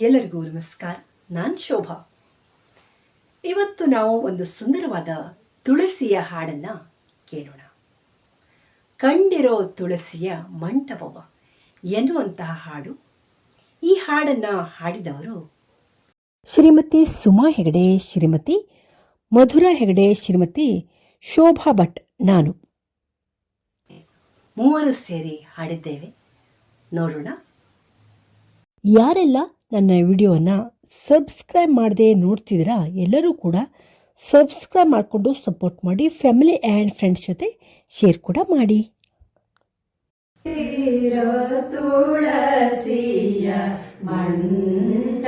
ಎಲ್ಲರಿಗೂ ನಮಸ್ಕಾರ. ನಾನು ಶೋಭಾ. ಇವತ್ತು ನಾವು ಒಂದು ಸುಂದರವಾದ ತುಳಸಿಯ ಹಾಡನ್ನು ಕೇಳೋಣ. ಕಂಡಿರೋ ತುಳಸಿಯ ಮಂಟಪವ ಎನ್ನುವಂತಹ ಹಾಡು. ಈ ಹಾಡನ್ನು ಹಾಡಿದವರು ಶ್ರೀಮತಿ ಸುಮಾ ಹೆಗಡೆ, ಶ್ರೀಮತಿ ಮಧುರಾ ಹೆಗಡೆ, ಶ್ರೀಮತಿ ಶೋಭಾ ಭಟ್, ನಾನು. ಮೂವರು ಸೇರಿ ಹಾಡಿದ್ದೇವೆ. ನೋಡೋಣ. ಯಾರೆಲ್ಲ ನನ್ನ ವಿಡಿಯೋವನ್ನು ಸಬ್ಸ್ಕ್ರೈಬ್ ಮಾಡದೆ ನೋಡ್ತಿದ್ದೀರಾ ಎಲ್ಲರೂ ಕೂಡ ಸಬ್ಸ್ಕ್ರೈಬ್ ಮಾಡಿಕೊಂಡು ಸಪೋರ್ಟ್ ಮಾಡಿ, ಫ್ಯಾಮಿಲಿ ಆ್ಯಂಡ್ ಫ್ರೆಂಡ್ಸ್ ಜೊತೆ ಶೇರ್ ಕೂಡ ಮಾಡಿ. ತುಳಸಿಯ ಮಂಟಪವ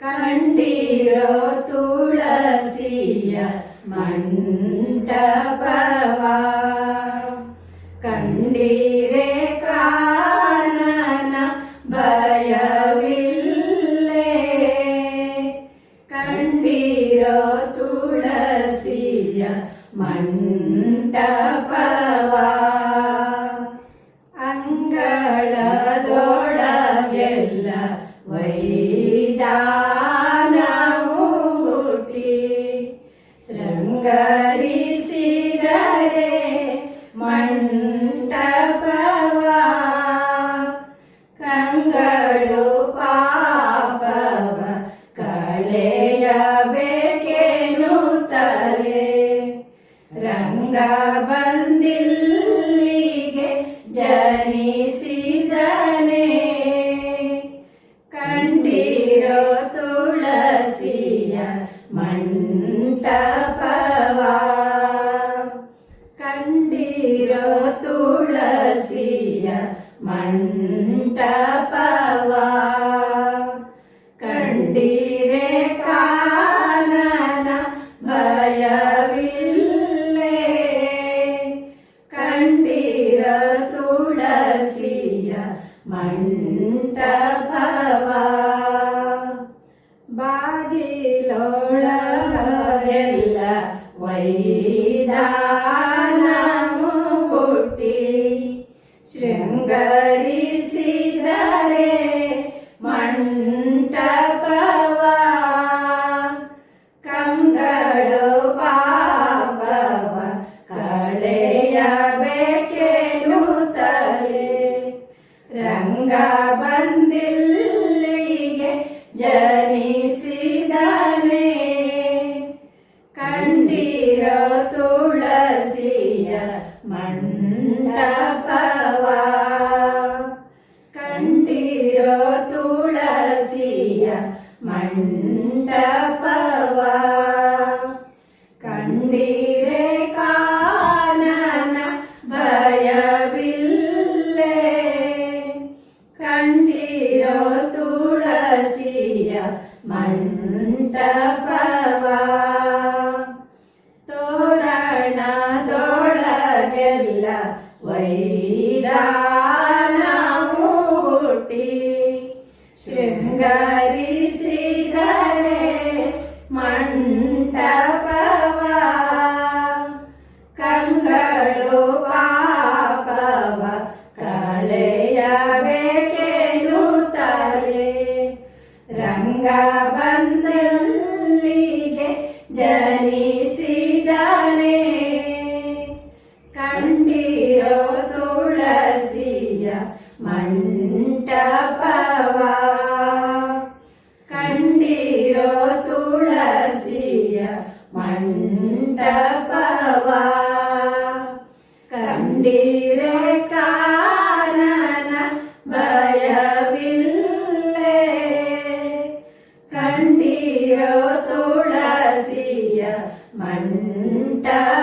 ಕಂಡಿರೋ ತುಳಸಿಯ ಮಂಟಪವ ಕಾನನ ಮಂಟಪವ ಅಂಗಳದೊಳಗೆಲ್ಲ ವೈದಾನವು ಹುಟ್ಟಿ. ಶೃಂಗರಿಸಿದರೆ ಮಂಟಪವ ಕಂಗಳು ಪಾಪವ ಕಳೆಯಬೇಕೆನ್ನುತ್ತಲೇ ರಂಗ ಬಂದಿಲ್ಲಿಗೆ ಜನಿಸಿದನೆ. ಕಂಡಿರೋ ತುಳಸಿಯ ಮಂಟಪವ. ಕಂಡಿರೋ ತುಳಸಿಯ ಮಂಟಪವ. ಕಂಡಿರೆ ಮಂಟಪವ ಬಾಗಿಲೊಳಗೆಲ್ಲ ವೈದಾನವು ಹುಟ್ಟಿ ಶೃಂಗರಿಸಿದರೆ ಕಂಡಿರೋ ತುಳಸಿಯ ಮಂಟಪವ ಕಂಡಿರೆ ಕಾನನ ಭಯವಿಲ್ಲೇ ಕಂಡಿರೋ ತುಳಸಿಯ ಮಂಟಪವ ತೋರಣದೊಳಗೆಲ್ಲ ವೈರಾನವು ಶೃಂಗರಿಸಿದರೆ ಮಂಟಪವ ಕಂಗಳು ಪಾಪವ ಕಳೆಯಬೇಕೇನು ಕಳೆಯಬೇಕೆನ್ನುತ್ತಲೇ ರಂಗ ಬಂದಲ್ಲಿಗೆ ಜನಿಸಿದರೆ ಕಂಡಿರೋ ತುಳಸಿಯ ಮಂಟಪವ ಕಂಡಿರೆ ಕಾನನ ಭಯವಿಲ್ಲೇ ಕಂಡಿರೋ ತುಳಸಿಯ ಮಂಟಪವ